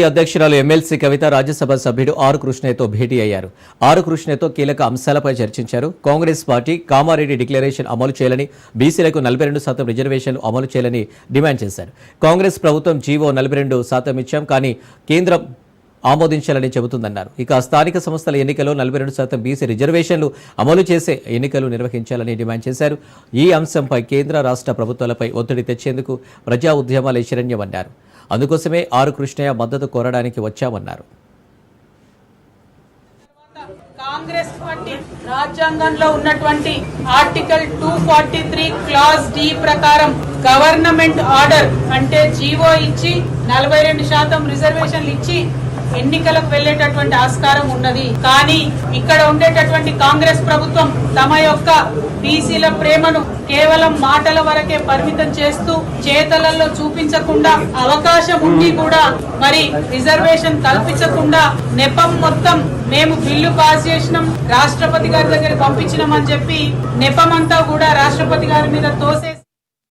అధ్యక్షురాలు ఎమ్మెల్సీ కవిత రాజ్యసభ సభ్యుడు ఆర్ కృష్ణయ్యతో భేటీ అయ్యారు. ఆర్ కృష్ణయ్యతో కీలక అంశాలపై చర్చించారు. కాంగ్రెస్ పార్టీ కామారెడ్డి డిక్లరేషన్ అమలు చేయాలని బీసీలకు నలభై రెండు శాతం రిజర్వేషన్లు అమలు చేయాలని డిమాండ్ చేశారు. కాంగ్రెస్ ప్రభుత్వం జీవో నలభై రెండు శాతం ఇచ్చాం కానీ కేంద్రం ఆమోదించాలని చెబుతుందన్నారు. ఇక స్థానిక సంస్థల ఎన్నికల్లో నలభై రెండు శాతం బీసీ రిజర్వేషన్లు అమలు చేసే ఎన్నికలు నిర్వహించాలని డిమాండ్ చేశారు. ఈ అంశంపై కేంద్ర రాష్ట్ర ప్రభుత్వాలపై ఒత్తిడి తెచ్చేందుకు ప్రజా ఉద్యమాలు శరణ్యమన్నారు. అందుకోసమే ఆరు కృష్ణయ్య మద్దతు కోరడానికి వచ్చామన్నారు. కాంగ్రెస్ పార్టీ రాజ్యాంగంలో ఉన్నటువంటి article two forty three clause D ప్రకారం గవర్నమెంట్ ఆర్డర్ అంటే జీవో ఇచ్చి నలభై రెండు శాతం రిజర్వేషన్లు ఇచ్చి ఎన్నికలకు వెళ్ళేటటువంటి ఆస్కారం ఉన్నది. కానీ ఇక్కడ ఉండేటటువంటి కాంగ్రెస్ ప్రభుత్వం తమ యొక్క బీసీల ప్రేమను కేవలం మాటల వరకే పరిమితం చేస్తూ చేతలలో చూపించకుండా అవకాశం ఉండి కూడా మరి రిజర్వేషన్ కల్పించకుండా నెపం మొత్తం మేము బిల్లు పాస్ చేసినాం రాష్ట్రపతి గారి దగ్గర పంపించినాం అని చెప్పి నెపమంతా కూడా రాష్ట్రపతి గారి మీద తోసేసి